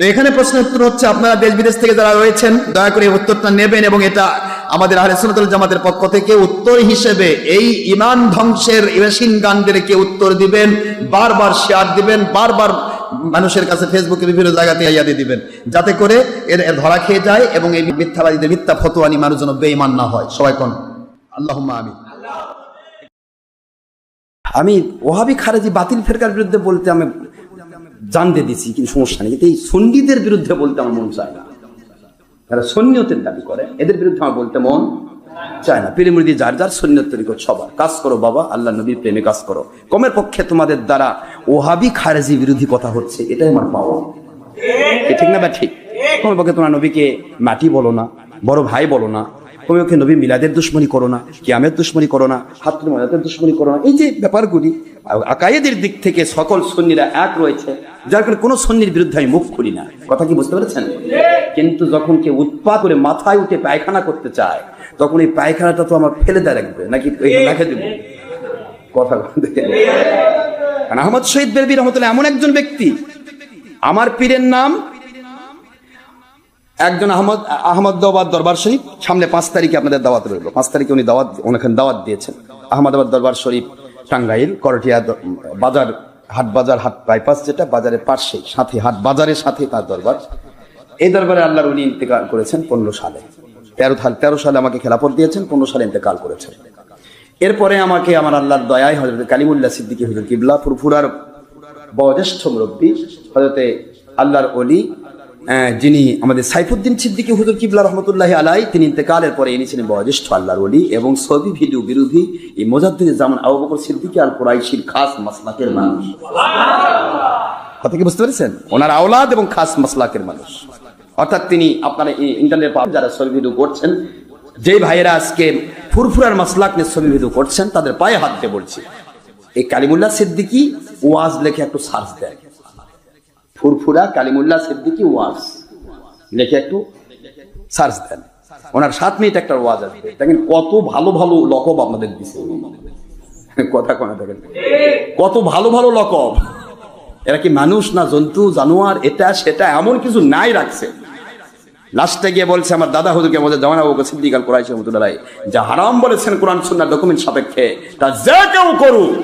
তো এখানে প্রশ্ন উত্তর হচ্ছে, আপনারা দেশ বিদেশ থেকে যারা রয়েছেন, দয়া করে উত্তরটা নেবেন এবং এটা আমাদের আহলে সুন্নাতুল জামাতের পক্ষ থেকে উত্তর হিসেবে এই ইমান ধ্বংসের মেশিন গানদেরকে উত্তর দিবেন, বারবার শেয়ার দিবেন, বারবার মানুষের কাছে ফেসবুকে বিভিন্ন জায়গাতে ইয়া দিয়ে দিবেন, যাতে করে এর ধরা খেয়ে যায় এবং এই মিথ্যাবাদীদের মিথ্যা ফতোয়ানি মানুষ যেন বেঈমান না হয়। সবাই কোন? আল্লাহ আমি আমি ওহাবি খারেজি বাতিল ফেরকার বিরুদ্ধে বলতে আমি জানতে দিছি কিন্তু সমস্যা নেই। কিন্তু এই সন্ডিদের বিরুদ্ধে বলতে আমার মন চায় না। যারা সৈন্যতের দাবি করে, এদের বিরুদ্ধে আমার বলতে মন চায় না। পীরমুরিদি যার যার সৈন্যত তরিকত সবার। কাজ করো বাবা আল্লাহ নবীর প্রেমে কাজ করো। কমের পক্ষে তোমাদের দ্বারা ওহাবি খারেজি বিরোধী কথা হচ্ছে, এটাই আমার পাওয়া। ঠিক না বা ঠিক? কমের পক্ষে তোমার নবীকে মাটি বলো না, বড় ভাই বলো না। তুমি ওকে নবী মিলাদের দুশ্মনী করো না কিয়ামের দুশ্মনী করো না মজাদের দুশ্মনী করো না। এই যে ব্যাপারগুলি আকায়েদের দিক থেকে সকল সন্নিরা এক রয়েছে। যার কারণে কোনো সন্নির বিরুদ্ধে আমি মুখ খুলি না। কথা কি বুঝতে পেরেছেন? কিন্তু যখন কেউ উৎপাদ করে মাথায় উঠে পায়খানা করতে চায়, তখন এই পায়খানাটা তো আমার ফেলে দেয় রাখবে নাকি রেখে দেবো? কথা আহমদ শহীদ বেরবি রহমতুল্লাহ এমন একজন ব্যক্তি, আমার পীরের নাম একজন আহমদ আহমদাবাদ দরবার শরীফ। সামনে পাঁচ তারিখে আপনাদের দাওয়াত রইল। পাঁচ তারিখে উনি দাওয়াত, ওনাখানে দাওয়াত দিয়েছেন। আহমদাবাদ দরবার শরীফ টাঙ্গাইল, করটিয়া বাজার, হাট বাজার, হাট বাইপাস যেটা বাজারের পাশে সাথে, হাট বাজারের সাথে তার দরবার। এই দরবারে আল্লাহর উনি ইন্তেকাল করেছেন পনেরো সালে। তেরো তেরো সালে আমাকে খেলাপথ দিয়েছেন, পনেরো সালে ইন্তেকাল করেছেন। এরপরে আমাকে আমার আল্লাহর দয়ায় হজরত কালিমুল্লাহ সিদ্দিকী হুজুর কিবলা ফুরফুরার বয়োজ্যেষ্ঠ মুরব্বী হজরতে আল্লাহর অলি যিনি আমাদের সাইফুদ্দিন সিদ্দিকী, হুজুর কিবলা রহমতুল্লাহ আলাই তিনি ইন্তেকালের পরে ইনি ছিলেন বয়োজ্যেষ্ঠ আল্লাহর অলি এবং ছবি ভিডিও বিরোধী এই মোজাদ্দিন জামান আবু বকর সিদ্দিকী আল কুরাইশির খাস মাসলাকের মানুষ। কথা কি বুঝতে পেরেছেন? ওনার আওলাদ এবং খাস মাসলাকের মানুষ। অর্থাৎ তিনি আপনারা ইন্টারনেট পাবেন যারা ছবি ভিডিও করছেন যে ভাইয়েরা আজকে ফুরফুরার মাসলাক নিয়ে সবি ভিডিও করছেন, তাদের পায়ে হাত দিয়ে বলছি, এই কালিমুল্লাহ সিদ্দিকি ওয়াজ লেখে একটু সার্চ দেয় ফুরফুরা কালিমুল্লাহ সিদ্দিকি ওয়াজ। লেখে একটু। সার্চ দেন। ওনার সাত মিনিট একটা ওয়াজ আসবে। দেখেন কত ভালো ভালো লকব আপনাদের দিছে। কথা কোনা দেখেন। কত ভালো ভালো লকব। এরা কি মানুষ না জন্তু, জানোয়ার, এটা, সেটা এমন কিছু নাই রাখছে। লাস্টে গিয়ে বলছে, আমার দাদা হুজুরকে বলছে জামানা বাবুকে সিদ্দিকাল করাইছে রহমতুল্লাহ যা হারাম বলেছেন কোরআন সুন্নাহ ডকুমেন্ট সাপেক্ষে, তা যে কেউ করুক,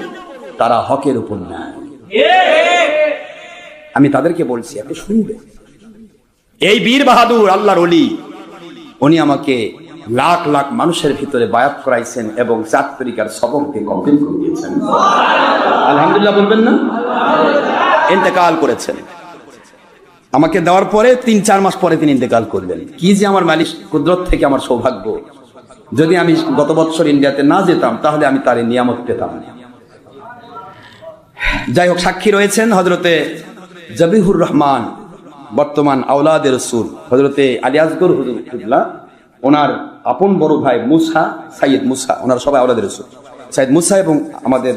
তারা হকের উপর নেয়। আমি তাদেরকে বলছি আপনি শুনবেন। এই বীর বাহাদুর আল্লাহর অলি উনি আমাকে লাখ লাখ মানুষের ভিতরে বায়াত করাইছেন এবং চার তরিকার সবক দিয়ে কমপ্লিট করে দিয়েছেন আলহামদুলিল্লাহ বলবেন না? ইন্তেকাল করেছেন। আমাকে দেওয়ার পরে তিন চার মাস পরে তিনি ইন্তেকাল করলেন। কি যে আমার মালিক কুদরত থেকে আমার সৌভাগ্য। যদি আমি গত বছর ইন্ডিয়াতে না যেতাম তাহলে আমি তার নিয়ামত পেতাম। যাই হোক সাক্ষী রয়েছেন হজরতে জবিহুর রহমান বর্তমান আওলাদের রসুল হজরতে আলিয়াজগর হুজুর কিবলা, ওনার আপন বড় ভাই মুসা সাইয়দ মুসা ওনার সবাই আওলাদের রসুল। সাইদ মুসা এবং আমাদের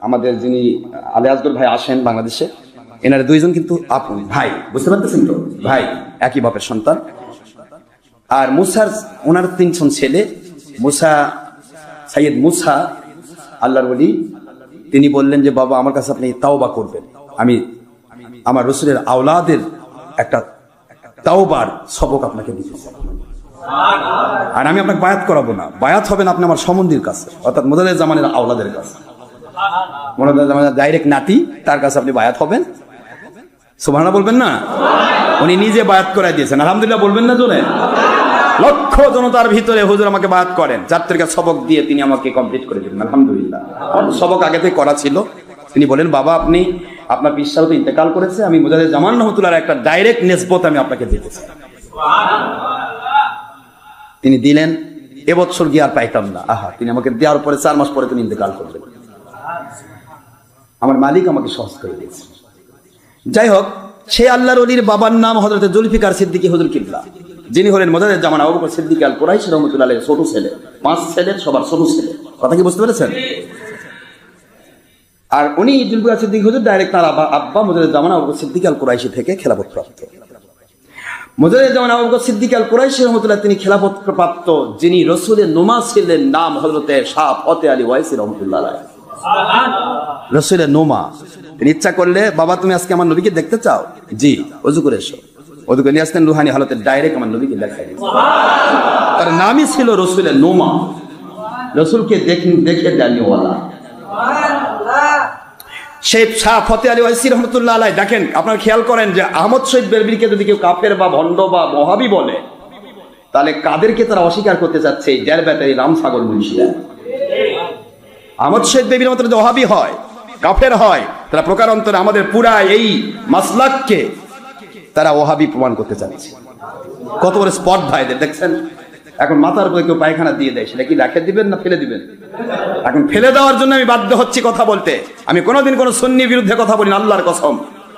আমাদের যিনি আলিয়াজগর ভাই আসেন বাংলাদেশে এনার দুইজন কিন্তু আপন ভাই। বুঝতে পারতেছেন তো? ভাই একই বাপের সন্তান। আর মুসার ওনার তিনজন ছেলে মুসা সাইয়দ মুসা আল্লাহর বলি তিনি বললেন যে বাবা আমার কাছে আপনি তাওবা করবেন। আমি আমার রসুলের আওলাদের একটা তাওবার সবক আপনাকে দিতে আর আমি আপনাকে বায়াত করাবো না। বায়াত হবেন আপনি আমার সম্বন্ধীর কাছে, অর্থাৎ মোদাদের জামানের আওলাদের কাছে। মোদাদের ডাইরেক্ট নাতি, তার কাছে আপনি বায়াত হবেন। সুবহানাল্লাহ বলবেন না? উনি নিজে বায়াত করাই দিয়েছেন। আলহামদুলিল্লাহ বলবেন না জোরে? লক্ষ জনতার ভিতরে হুজুর আমাকে বায়াত করেন। তারিখের সবক দিয়ে তিনি আমাকে কমপ্লিট করে দিলেন। আলহামদুলিল্লাহ। সবক আগে থেকে করা ছিল। তিনি বলেন, বাবা, আপনি আপনার বিশ্বাস ইন্তেকাল করেছে, আমি মুজাদের জামান রহমতুল্লাহ একটা ডাইরেক্ট নেসবত আমি আপনাকে দিতে তিনি দিলেন এবছর গিয়ে আর পাইতাম না। আহা, তিনি আমাকে দেওয়ার পরে চার মাস পরে তিনি ইন্তেকাল করলেন। আমার মালিক আমাকে সহজ করে দিয়েছে। যাই হোক, সে আল্লাহর অলির বাবার নাম হজরত জুলফিকার সিদ্দিকী হজুর কিবলা। যিনি হলেন মোজাদের জামান আবু সিদ্দিক আল কুরাইশ রহমতুল্লাহ ছোট ছেলে, পাঁচ ছেলে সবার ছোট ছেলে। কথা কি বুঝতে পেরেছেন? আর উনি জুলফিকার সিদ্দিক হুজুর ডাইরেক্ট তার আব্বা আব্বা জামান আবু বকর সিদ্দিক আল কুরাইশি থেকে খেলাফত প্রাপ্ত মোজাদের জামান আবু বকর সিদ্দিক আল কুরাইশি রহমতুল্লাহ তিনি খেলাফত প্রাপ্ত যিনি রসুলের নোমা ছিলেন, নাম হজরতে শাহ ফতে আলী ওয়াইসি রহমতুল্লাহ রসুলের নোমা, তিনি ইচ্ছা করলে, বাবা তুমি আজকে আমার নবীকে দেখতে চাও? জি, অজু করে এসো। অজু করে নিয়ে আসতেন রুহানি হালতে ডাইরেক্ট আমার নবীকে দেখাই তার নামই ছিল রসুলের নোমা। রসুলকে দেখে দেখে জানিওয়ালা সেই শাহ ফতে আলী ওয়াইসি রহমতুল্লাহ আলাই, দেখেন, আপনারা খেয়াল করেন যে আহমদ শহীদ বেরবিরকে যদি কেউ কাফের বা ভণ্ড বা মহাবি বলে, তাহলে কাদেরকে তারা অস্বীকার করতে চাচ্ছে ডের ব্যাটারি রামসাগর মুন্সিরা? আহমদ শহীদ বেবির মতো যদি হয়, কাফের হয় তারা প্রকারান্তরে আমাদের পুরা এই মাসলাককে তারা ওহাবি প্রমাণ করতে চাচ্ছে। কত বড় স্পট ভাইদের দেখছেন? এখন মাথার উপরে কেউ পায়খানা দিয়ে দেয়, সেটা কি রেখে দিবেন না ফেলে দিবেন? এখন ফেলে দেওয়ার জন্য আমি বাধ্য হচ্ছি কথা বলতে। আমি কোনোদিন কোনো সুন্নির বিরুদ্ধে কথা বলি না, আল্লাহর কসম।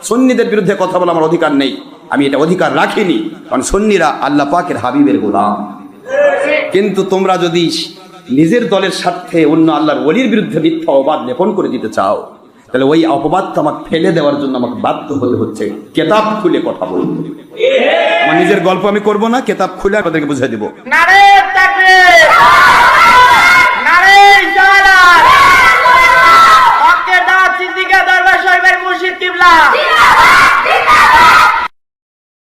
সন্নিদের বিরুদ্ধে কথা বলা আমার অধিকার নেই। আমি এটা অধিকার রাখিনি, কারণ সন্নিরা আল্লাহ পাকের হাবিবের গোলাম। কিন্তু তোমরা যদি নিজের দলের স্বার্থে অন্য আল্লাহর ওলির বিরুদ্ধে মিথ্যা অবাদ লেপন করে দিতে চাও তাহলে ওই অপবাদ আমাকে ফেলে দেওয়ার জন্য আমাকে বাধ্য হতে হচ্ছে। কেতাব খুলে কথা বলতে আমার নিজের গল্প আমি করব না, কেতাব খুলে আপনাদেরকে বুঝিয়ে দিব। শরীফের মুর্শিদ কিবলা।